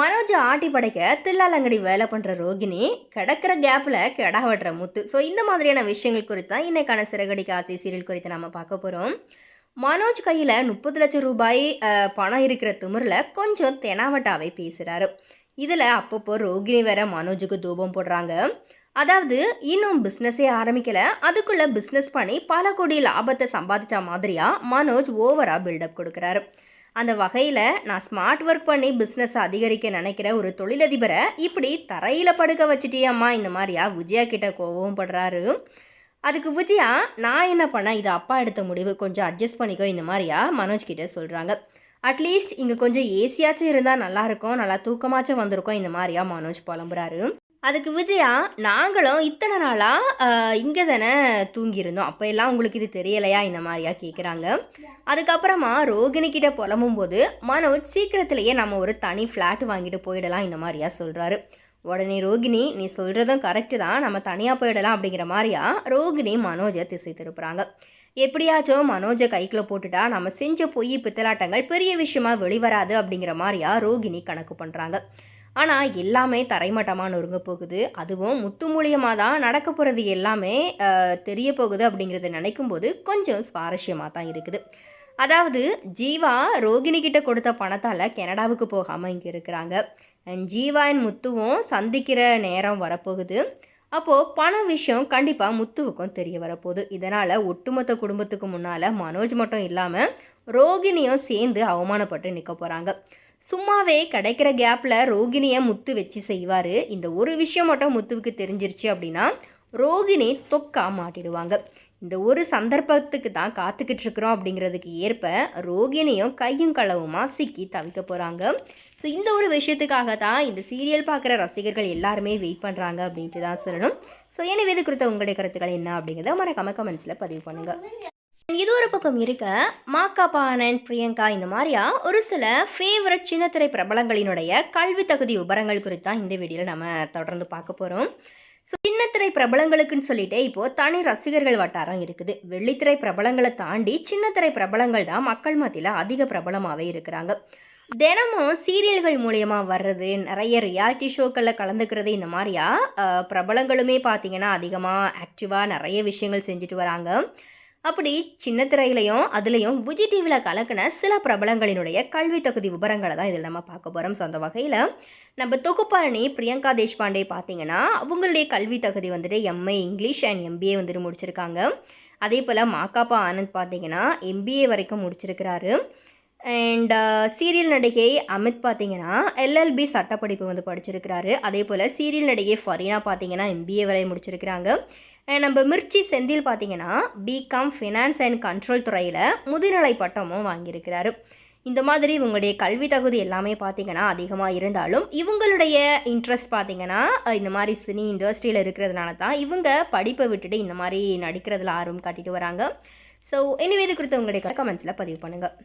மனோஜ் ஆட்டி படைக்க தில்லாலங்கடி வேலை பண்ணுற ரோகிணி கிடக்கிற கேப்பில் கெடா வெட்டுற முத்து. ஸோ இந்த மாதிரியான விஷயங்கள் குறித்து தான் இன்றைக்கான சிறகடிக்க ஆசை சீரியல் குறித்து நம்ம பார்க்க போகிறோம் மனோஜ் கையில் முப்பது லட்சம் ரூபாய் பணம் இருக்கிற திமிரில் கொஞ்சம் தெனாவட்டாவே பேசுகிறாரு இதில் அப்பப்போ ரோகிணி வேற மனோஜுக்கு தூபம் போடுறாங்க. அதாவது இன்னும் பிஸ்னஸே ஆரம்பிக்கலை. அதுக்குள்ளே பிஸ்னஸ் பண்ணி பல கோடி லாபத்தை சம்பாதிச்ச மாதிரியா மனோஜ் ஓவராக பில்டப் கொடுக்குறாரு. அந்த வகையில் நான் ஸ்மார்ட் ஒர்க் பண்ணி பிஸ்னஸ் அதிகரிக்க நினைக்கிற ஒரு தொழிலதிபரை இப்படி தரையில் படுக்க வச்சுட்டியம்மா இந்த மாதிரியா? விஜயா கிட்ட கோவம் படுறாரு. அதுக்கு விஜயா நான் என்ன பண்ணேன்? இது அப்பா எடுத்த முடிவு. கொஞ்சம் அட்ஜஸ்ட் பண்ணிக்கோ இந்த மாதிரியா? மனோஜ் கிட்டே சொல்கிறாங்க அட்லீஸ்ட் இங்கே கொஞ்சம் ஏசியாச்சும் இருந்தால் நல்லாயிருக்கும் நல்லா தூக்கமாச்சும் வந்திருக்கும். இந்த மாதிரியா? மனோஜ் புலம்புறாரு. அதுக்கு விஜயா நாங்களும் இத்தனை நாளாக இங்கே தானே தூங்கியிருந்தோம். அப்போ எல்லாம் உங்களுக்கு இது தெரியலையா? இந்த மாதிரியா கேட்குறாங்க அதுக்கப்புறமா ரோகிணிக்கிட்ட புலம்பும் போது மனோஜ் சீக்கிரத்திலேயே நம்ம ஒரு தனி ஃப்ளாட் வாங்கிட்டு போயிடலாம் இந்த மாதிரியா சொல்கிறாரு உடனே ரோகிணி நீ சொல்கிறதும் கரெக்டு தான். நம்ம தனியாக போயிடலாம் அப்படிங்கிற மாதிரியா ரோகிணி மனோஜை திசை திருப்புறாங்க. எப்படியாச்சும் மனோஜை கைக்குள்ள போட்டுட்டா நம்ம செஞ்ச பொய் பித்தலாட்டங்கள் பெரிய விஷயமா வெளிவராது அப்படிங்கிற மாதிரியா ரோகிணி கணக்கு பண்ணுறாங்க ஆனால் எல்லாமே தரைமட்டமாக நொறுங்க போகுது. அதுவும் முத்து மூலியமாக தான் நடக்க போகிறது எல்லாமே தெரிய போகுது அப்படிங்கிறத நினைக்கும் போது கொஞ்சம் சுவாரஸ்யமாக தான் இருக்குது. அதாவது ஜீவா ரோகிணி கிட்ட கொடுத்த பணத்தால் கனடாவுக்கு போகாமல் இங்கே இருக்கிறாங்க. ஜீவா அண்ட் முத்துவும் சந்திக்கிற நேரம் வரப்போகுது. அப்போது பண விஷயம் கண்டிப்பாக முத்துவுக்கும் தெரிய வரப்போகுது. இதனால் ஒட்டுமொத்த குடும்பத்துக்கு முன்னால் மனோஜ் மட்டும் இல்லாமல் ரோகிணியும் சேர்ந்து அவமானப்பட்டு நிற்க போகிறாங்க சும்மாவே கிடைக்கிற கேப்பில் ரோகிணியை முத்து வச்சு செய்வார். இந்த ஒரு விஷயம் மட்டும் முத்துவுக்கு தெரிஞ்சிருச்சு அப்படின்னா ரோகிணி தொக்கா மாட்டிடுவாங்க. இந்த ஒரு சந்தர்ப்பத்துக்கு தான் காத்துக்கிட்டு இருக்கிறோம் அப்படிங்கிறதுக்கு ஏற்ப ரோகிணியும் கையும் களவுமா சிக்கி தவிக்க போகிறாங்க ஸோ இந்த ஒரு விஷயத்துக்காக தான் இந்த சீரியல் பார்க்குற ரசிகர்கள் எல்லாருமே வெயிட் பண்ணுறாங்க அப்படின்ட்டு தான் சொல்லணும். ஸோ எனவே இது குறித்த உங்களுடைய கருத்துக்கள் என்ன அப்படிங்கிறத மறக்காம கமெண்ட்ஸில் பதிவு பண்ணுங்கள் இது ஒரு பக்கம் இருக்க மாக்கா பானன் பிரியங்கா இந்த மாதிரியா ஒரு சில ஃபேவரட் சின்னத்திரை பிரபலங்களினுடைய கல்வி தகுதி விபரங்கள் குறித்தான் இந்த வீடியோவில் நம்ம தொடர்ந்து பார்க்க போகிறோம் ஸோ சின்னத்திரை பிரபலங்களுக்குன்னு சொல்லிட்டு இப்போது தனி ரசிகர்கள் வட்டாரம் இருக்குது. வெள்ளித்திரை பிரபலங்களை தாண்டி சின்னத்திரை பிரபலங்கள் தான் மக்கள் மத்தியில் அதிக பிரபலமாகவே இருக்கிறாங்க. தினமும் சீரியல்கள் மூலயமா வர்றது நிறைய ரியாலிட்டி ஷோக்களில் கலந்துக்கிறது இந்த மாதிரியா பிரபலங்களுமே பார்த்தீங்கன்னா அதிகமாக ஆக்டிவாக நிறைய விஷயங்கள் செஞ்சுட்டு வராங்க. அப்படி சின்ன திரையிலையும் அதுலேயும் விஜய் டிவியில் கலக்கின சில பிரபலங்களினுடைய கல்வி தகுதி விவரங்களை தான் இதில் நம்ம பார்க்க போகிறோம் ஸோ அந்த வகையில் நம்ம தொகுப்பாளனி பிரியங்கா தேஷ்பாண்டே பார்த்தீங்கன்னா அவங்களுடைய கல்வி தகுதி வந்துட்டு எம்ஏ இங்கிலீஷ் அண்ட் எம்பிஏ வந்துட்டு முடிச்சிருக்காங்க. அதே போல் மாக்காப்பா ஆனந்த் பார்த்தீங்கன்னா எம்பிஏ வரைக்கும் முடிச்சிருக்கிறாரு. அண்ட் uh, சீரியல் நடிகை அமித் பார்த்தீங்கன்னா எல்எல்பி சட்டப்படிப்பு வந்து படிச்சிருக்கிறாரு. அதே போல் சீரியல் நடிகை ஃபரீனா பார்த்தீங்கன்னா எம்பிஏ வரை முடிச்சிருக்கிறாங்க. நம்ம மிர்ச்சி செந்தில் பார்த்தீங்கன்னா பிகாம் ஃபினான்ஸ் அண்ட் கண்ட்ரோல் துறையில் முதுநிலை பட்டமும் வாங்கியிருக்கிறாரு. இந்த மாதிரி இவங்களுடைய கல்வி தகுதி எல்லாமே பார்த்தீங்கன்னா அதிகமாக இருந்தாலும் இவங்களுடைய இன்ட்ரெஸ்ட் பார்த்தீங்கன்னா இந்த மாதிரி சினி இண்டஸ்ட்ரியில் இருக்கிறதுனால தான் இவங்க படிப்பை விட்டுட்டு இந்த மாதிரி நடிக்கிறதுல ஆர்வம் காட்டிட்டு வராங்க. ஸோ எனவே இது குறித்து உங்களுடைய கமெண்ட்ஸில் பதிவு பண்ணுங்கள்